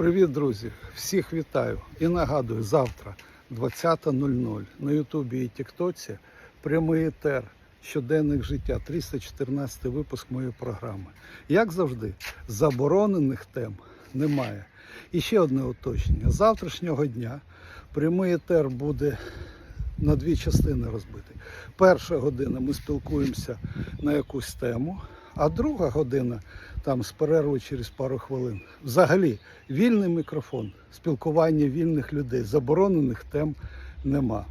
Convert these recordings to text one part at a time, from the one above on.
Привіт, друзі! Всіх вітаю і нагадую, завтра 20.00 на Ютубі і Тіктоці прямий етер щоденних життя, 314 випуск моєї програми. Як завжди, заборонених тем немає. І ще одне уточнення: з завтрашнього дня прямий етер буде на дві частини розбитий. Перша година ми спілкуємося на якусь тему, а друга година там з перервою через пару хвилин. Взагалі, вільний мікрофон, спілкування вільних людей, заборонених тем нема.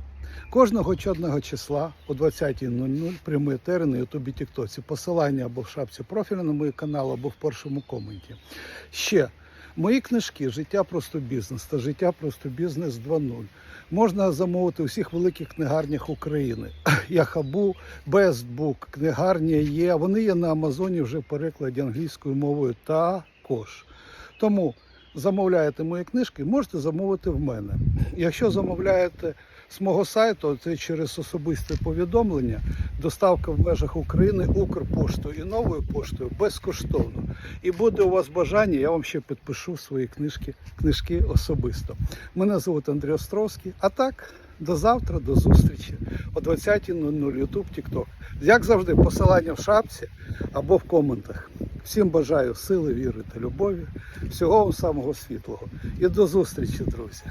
Кожного чорного числа о 20.00 прямий етери на Ютубі Тіктоці. Посилання або в шапці профілю на мій канал, або в першому коменті. Ще мої книжки Життя просто бізнес та життя просто бізнес 2.0 можна замовити у всіх великих книгарнях України. Яхабу, Бестбук, книгарня є. Вони є на Амазоні вже в перекладі англійською мовою також. Тому замовляєте мої книжки, можете замовити в мене. Якщо замовляєте з мого сайту, це через особисте повідомлення, доставка в межах України Укрпоштою і новою поштою безкоштовно. І буде у вас бажання, я вам ще підпишу свої книжки, книжки особисто. Мене звуть Андрій Островський. А так, до завтра, до зустрічі о 20.00 YouTube, TikTok. Як завжди, посилання в шапці або в коментах. Всім бажаю сили, віри та любові, всього вам самого світлого. І до зустрічі, друзі!